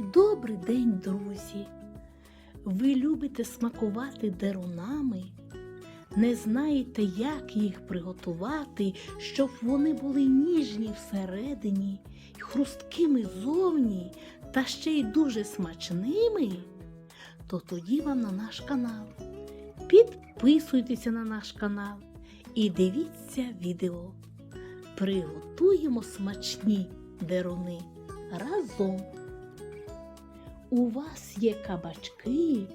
Добрий день, друзі! Ви любите смакувати дерунами? Не знаєте, як їх приготувати, щоб вони були ніжні всередині, хрусткими зовні, та ще й дуже смачними? То тоді вам на наш канал. Підписуйтеся на наш канал і дивіться відео. Приготуємо смачні деруни разом. У вас є кабачки,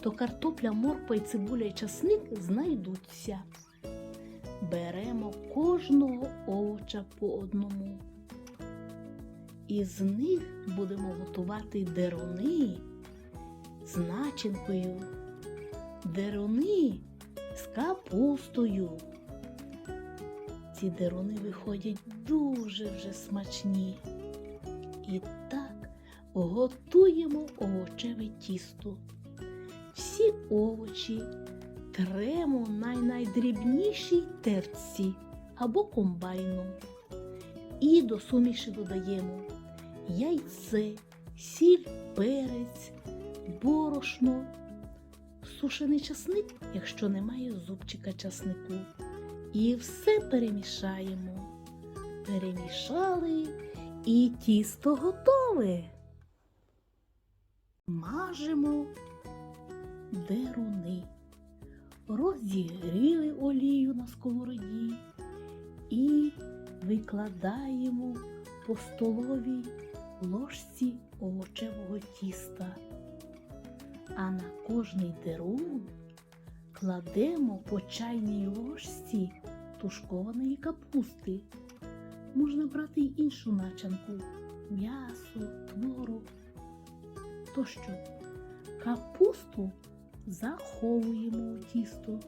то картопля, морква і цибуля і часник знайдуться. Беремо кожного овоча по одному. Із них будемо готувати деруни з начинкою, деруни з капустою. Ці деруни виходять дуже вже смачні. І так готуємо овочеве тісто. Всі овочі тремо на найдрібнішій терці або комбайну. І до суміші додаємо яйце, сіль, перець, борошно, сушений часник, якщо немає зубчика часнику. І все перемішаємо. Перемішали і тісто готове. Мажемо деруни. Розігріли олію на сковороді і викладаємо по столовій ложці овочевого тіста. А на кожний дерун кладемо по чайній ложці тушкованої капусти. Можна брати й іншу начинку м'ясо, творог тощо. Капусту заховуємо у тісто.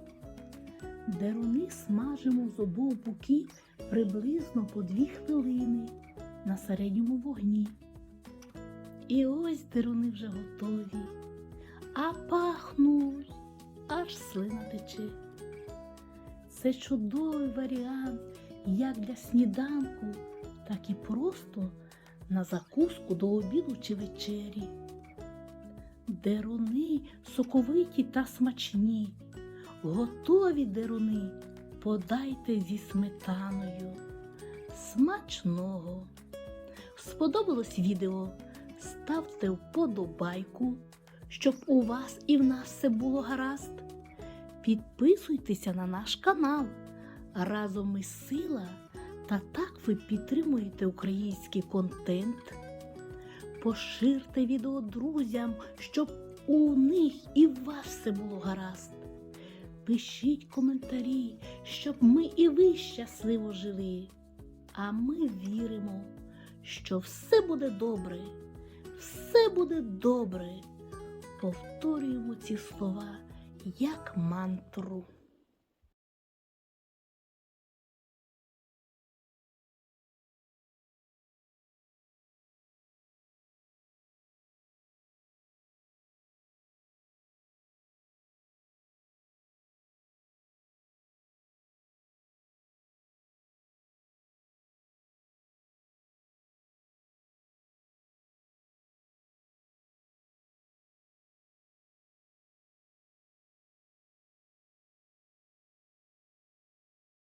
Деруни смажимо з обох боків приблизно по дві хвилини на середньому вогні. І ось деруни вже готові, а пахнуть, аж слина тече. Це чудовий варіант як для сніданку, так і просто на закуску до обіду чи вечері. Деруни соковиті та смачні, готові деруни подайте зі сметаною. Смачного! Сподобалось відео? Ставте вподобайку, щоб у вас і в нас все було гаразд. Підписуйтеся на наш канал. Разом ми сила, та так ви підтримуєте український контент. Поширте відео друзям, щоб у них і в вас все було гаразд. Пишіть коментарі, щоб ми і ви щасливо жили. А ми віримо, що все буде добре, все буде добре. Повторюємо ці слова як мантру.